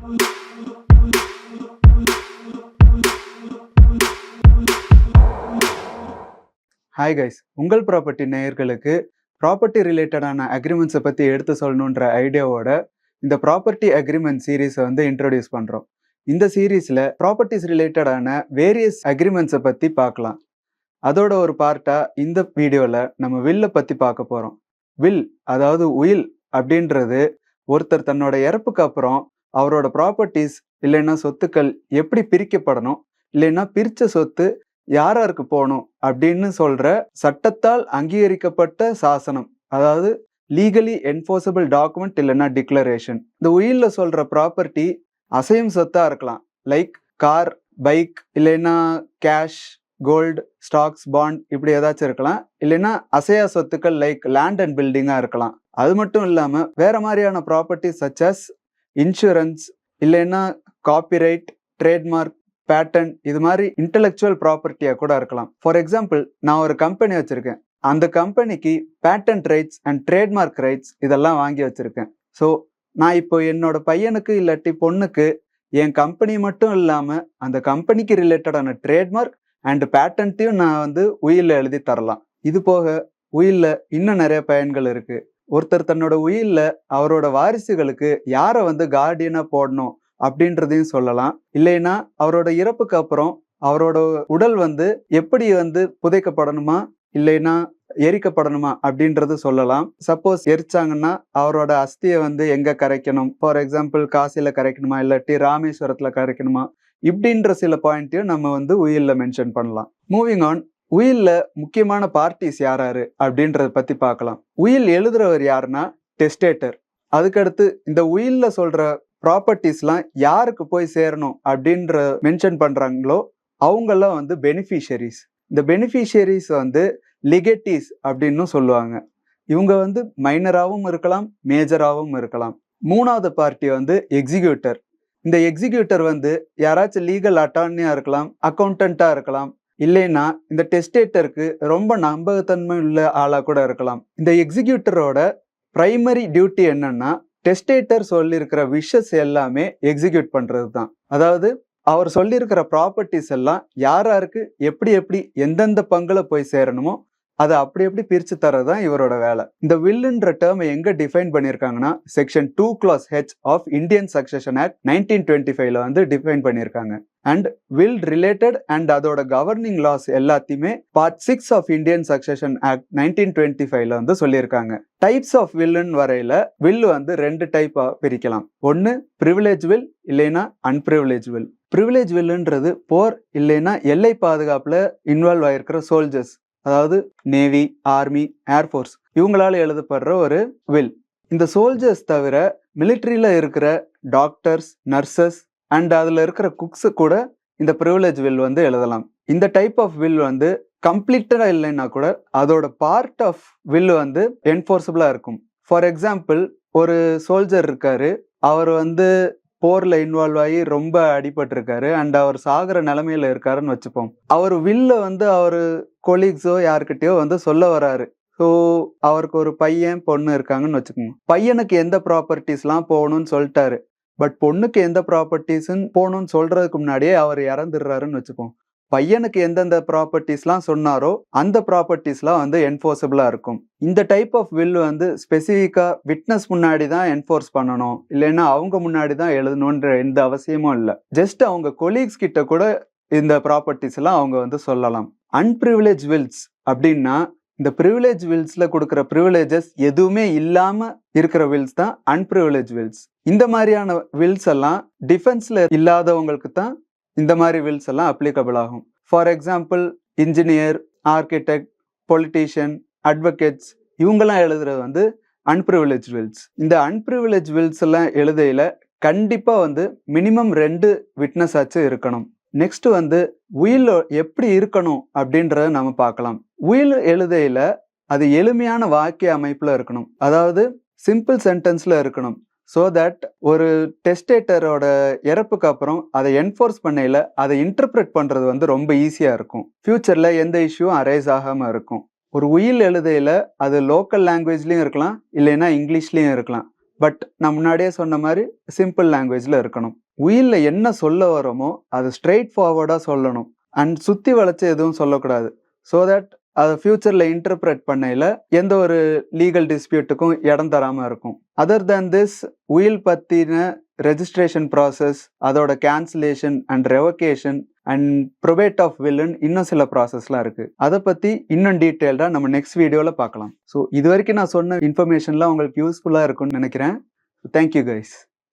Hi guys உங்கள் property நேயர்களுக்கு property ரிலேட்டடான அக்ரிமெண்ட்ஸை பற்றி எடுத்து சொல்லணுன்ற ஐடியாவோட இந்த ப்ராப்பர்ட்டி அக்ரிமெண்ட் சீரீஸை வந்து இன்ட்ரோடியூஸ் பண்ணுறோம் இந்த சீரீஸில் ப்ராப்பர்ட்டிஸ் ரிலேட்டடான வேரியஸ் அக்ரிமெண்ட்ஸை பற்றி பார்க்கலாம். அதோட ஒரு பார்ட்டாக இந்த வீடியோவில் நம்ம வில்லை பற்றி பார்க்க போகிறோம் வில் அதாவது உயில் அப்படின்றது ஒருத்தர் தன்னோட இறப்புக்கு அப்புறம் அவரோட ப்ராப்பர்ட்டிஸ் இல்லைன்னா சொத்துக்கள் எப்படி பிரிக்கப்படணும்? இல்லைன்னா பிரித்த சொத்து யாராருக்கு போகணும்? அப்படின்னு சொல்கிற சட்டத்தால் அங்கீகரிக்கப்பட்ட சாசனம். அதாவது லீகலி என்ஃபோர்ஸபிள் டாக்குமெண்ட் இல்லைன்னா டிக்ளரேஷன் இந்த உயிரில் சொல்கிற ப்ராப்பர்ட்டி அசையும் சொத்தாக இருக்கலாம். லைக் கார் பைக் இல்லைன்னா கேஷ் கோல்டு ஸ்டாக்ஸ் பாண்ட் இப்படி ஏதாச்சும் இருக்கலாம். இல்லைன்னா அசையா சொத்துக்கள் லைக் லேண்ட் அண்ட் பில்டிங்காக இருக்கலாம். அது மட்டும் இல்லாமல் வேற மாதிரியான ப்ராப்பர்ட்டி சச்சஸ் இன்சூரன்ஸ் இல்லைன்னா காப்பிரைட் ட்ரேட்மார்க் பேட்டன் இது மாதிரி இன்டெலெக்சுவல் ப்ராப்பர்ட்டியாக கூட இருக்கலாம். ஃபார் எக்ஸாம்பிள் நான் ஒரு கம்பெனி வச்சுருக்கேன். அந்த கம்பெனிக்கு patent rights and trademark rights இதெல்லாம் வாங்கி வச்சுருக்கேன். ஸோ நான் இப்போ என்னோட பையனுக்கு இல்லாட்டி பொண்ணுக்கு என் கம்பெனி மட்டும் இல்லாமல் அந்த கம்பெனிக்கு ரிலேட்டடான ட்ரேட்மார்க் அண்ட் பேட்டன்ட்டையும் நான் வந்து உயிலில் எழுதி தரலாம். இது போக உயிலில் இன்னும் நிறைய பயன்கள் இருக்குது ஒருத்தர் தன்னோட உயிரில் அவரோட வாரிசுகளுக்கு யாரை வந்து கார்டியனாக போடணும் அப்படின்றதையும் சொல்லலாம். இல்லைன்னா அவரோட இறப்புக்கு அப்புறம் அவரோட உடல் வந்து எப்படி வந்து புதைக்கப்படணுமா? இல்லைன்னா எரிக்கப்படணுமா? அப்படின்றது சொல்லலாம். சப்போஸ் எரிச்சாங்கன்னா அவரோட அஸ்தியை வந்து எங்க கரைக்கணும்? ஃபார் எக்ஸாம்பிள் காசியில கரைக்கணுமா? இல்லாட்டி ராமேஸ்வரத்துல கரைக்கணுமா? இப்படின்ற சில பாயிண்ட்டையும் நம்ம வந்து உயில்ல மென்ஷன் பண்ணலாம். மூவிங் ஆன் உயில்ல முக்கியமான பார்ட்டிஸ் யாராரு அப்படின்றத பத்தி பார்க்கலாம் உயில் எழுதுறவர் யாருன்னா டெஸ்டேட்டர் அதுக்கடுத்து இந்த உயில்ல சொல்ற ப்ராப்பர்ட்டிஸ்லாம் யாருக்கு போய் சேரணும் அப்படின்ற மென்ஷன் பண்ணுறாங்களோ அவங்கெல்லாம் வந்து பெனிஃபிஷரிஸ் இந்த பெனிஃபிஷியரிஸ் வந்து லிகெட்டிஸ் அப்படின்னு சொல்லுவாங்க. இவங்க வந்து மைனராகவும் இருக்கலாம் மேஜராகவும் இருக்கலாம். மூணாவது பார்ட்டி வந்து எக்ஸிக்யூட்டர் இந்த எக்ஸிக்யூட்டர் வந்து யாராச்சும் லீகல் அட்டார்னியாக இருக்கலாம் அக்கௌண்டண்ட்டாக இருக்கலாம் இல்லைன்னா இந்த டெஸ்டேட்டருக்கு ரொம்ப நம்பகத்தன்மை உள்ள ஆளாக கூட இருக்கலாம். இந்த எக்ஸிக்யூட்டரோட பிரைமரி டியூட்டி என்னன்னா டெஸ்டேட்டர் சொல்லியிருக்கிற விஷஸ் எல்லாமே எக்ஸிக்யூட் பண்ணுறது தான் அதாவது அவர் சொல்லியிருக்கிற ப்ராப்பர்ட்டிஸ் எல்லாம் யார் யாருக்கு எப்படி எப்படி எந்தெந்த பங்குல போய் சேரணுமோ அதை அப்படி எப்படி பிரிச்சு தரதான் இவரோட வேலை. இந்த வில்லுன்ற டேர்மை எங்கே டிஃபைன் பண்ணியிருக்காங்கன்னா section two clause H of Indian succession act nineteen twenty ஃபைவ்ல வந்து டிஃபைன் பண்ணியிருக்காங்க அண்ட் வில் ரிலேட்டட் அண்ட் அதோட கவர்னிங் லாஸ் எல்லாத்தையுமே part six of Indian succession act nineteen twenty ஃபைவ்ல வந்து சொல்லியிருக்காங்க. டைப்ஸ் ஆஃப் வில்லுன்னு வரையில வில் வந்து ரெண்டு டைப்பா பிரிக்கலாம். ஒன்று ப்ரிவிலேஜ் வில் இல்லைன்னா அன்பிரிவிலேஜ் வில் ப்ரிவிலேஜ் வில்லுன்றது போர் இல்லைன்னா எல்லை பாதுகாப்புல இன்வால்வ் ஆயிருக்கிற சோல்ஜர்ஸ் அதாவது நேவி ஆர்மி ஏர்ஃபோர்ஸ் இவங்களால எழுதப்படுற ஒரு வில் இந்த சோல்ஜர்ஸ் தவிர மிலிட்ரியில் இருக்கிற டாக்டர்ஸ் நர்சஸ் அண்ட் அதில் இருக்கிற குக்ஸு கூட இந்த ப்ரிவிலேஜ் வில் வந்து எழுதலாம். இந்த டைப் ஆஃப் வில் வந்து கம்ப்ளீட்டடாக இல்லைன்னா கூட அதோட பார்ட் ஆஃப் வில் வந்து என்ஃபோர்ஸபிளாக இருக்கும். ஃபார் எக்ஸாம்பிள் ஒரு சோல்ஜர் இருக்காரு. அவர் வந்து போரில் இன்வால்வ் ஆகி ரொம்ப அடிபட்டிருக்காரு. அண்ட் அவர் சாகிற நிலமையில இருக்காருன்னு வச்சுப்போம். அவர் வில்ல வந்து அவர் கொலீக்ஸோ யாருக்கிட்டயோ வந்து சொல்ல வராரு. ஸோ அவருக்கு ஒரு பையன் பொண்ணு இருக்காங்கன்னு வச்சுக்கோங்க. பையனுக்கு எந்த ப்ராப்பர்ட்டிஸ்லாம் போகணும்னு சொல்லிட்டாரு. பட் பொண்ணுக்கு எந்த ப்ராப்பர்ட்டிஸ்ன்னு போகணும்னு சொல்றதுக்கு முன்னாடியே அவர் இறந்துடுறாருன்னு வச்சுப்போம். பையனுக்கு எந்தெந்த ப்ராப்பர்ட்டிஸ்லாம் சொன்னாரோ அந்த ப்ராப்பர்ட்டிஸ்லாம் வந்து என்ஃபோர்ஸபிளாக இருக்கும். இந்த டைப் ஆஃப் வில் வந்து ஸ்பெசிஃபிக்காக விட்னஸ் முன்னாடி தான் என்ஃபோர்ஸ் பண்ணணும். இல்லைன்னா அவங்க முன்னாடி தான் எழுதணுன்ற எந்த அவசியமும் இல்லை. ஜஸ்ட் அவங்க கொலீக்ஸ் கிட்ட கூட இந்த ப்ராப்பர்ட்டிஸ்லாம் அவங்க வந்து சொல்லலாம். அன்பிரிவிலேஜ் வில்ஸ் அப்படின்னா இந்த ப்ரிவிலேஜ் வில்ஸில் கொடுக்குற ப்ரிவிலேஜஸ் எதுவுமே இல்லாமல் இருக்கிற வில்ஸ் தான் அன்பிரிவிலேஜ் வில்ஸ் இந்த மாதிரியான வில்ஸ் எல்லாம் டிஃபென்ஸில் இல்லாதவங்களுக்கு தான் இந்த மாதிரி வில்ஸ் எல்லாம் அப்ளிகபிள் ஆகும். For example engineer architect politician advocates இவங்கெல்லாம் எழுதுறது வந்து அன்பிரிவிலேஜ் வில்ஸ் இந்த அன்பிரிவிலேஜ் வில்ஸ் எல்லாம் எழுதையில கண்டிப்பாக வந்து மினிமம் ரெண்டு விட்னஸ் ஆச்சு இருக்கணும். நெக்ஸ்ட் வந்து உயில் எப்படி இருக்கணும் அப்படின்றத நம்ம பார்க்கலாம். உயில் எழுதையில அது எளிமையான வாக்கிய அமைப்பில் இருக்கணும். அதாவது சிம்பிள் சென்டென்ஸில் இருக்கணும். ஸோ தட் ஒரு டெஸ்டேட்டரோட இறப்புக்கு அப்புறம் அதை என்ஃபோர்ஸ் பண்ணையில் அதை இன்டர்பிரட் பண்ணுறது வந்து ரொம்ப ஈஸியாக இருக்கும். ஃப்யூச்சரில் எந்த இஷ்யூவும் அரைஸ் ஆகாமல் இருக்கும். ஒரு உயில் எழுதையில் அது லோக்கல் லாங்குவேஜ்லேயும் இருக்கலாம் இல்லைன்னா இங்கிலீஷ்லேயும் இருக்கலாம். பட் நான் முன்னாடியே சொன்ன மாதிரி சிம்பிள் லாங்குவேஜில் இருக்கணும். உயிலில் என்ன சொல்ல வரோமோ அது ஸ்ட்ரெயிட் ஃபார்வர்டாக சொல்லணும். அண்ட் சுற்றி வளைச்சு எதுவும் சொல்லக்கூடாது. ஸோ தட் அதை ஃப்யூச்சரில் இன்டர்பிரட் பண்ணையில் எந்த ஒரு லீகல் டிஸ்பியூட்டுக்கும் இடம் தராமல் இருக்கும். அதர் தேன் திஸ் உயில் பற்றின ரெஜிஸ்ட்ரேஷன் ப்ராசஸ் அதோட cancellation and revocation and probate of வில்லுன்னு இன்னும் சில ப்ராசஸ்லாம் இருக்குது அதை பற்றி இன்னும் டீட்டெயில்டாக நம்ம நெக்ஸ்ட் வீடியோவில் பார்க்கலாம். ஸோ இது வரைக்கும் நான் சொன்ன இன்ஃபர்மேஷன்லாம் உங்களுக்கு யூஸ்ஃபுல்லாக இருக்கும்னு நினைக்கிறேன். Thank you guys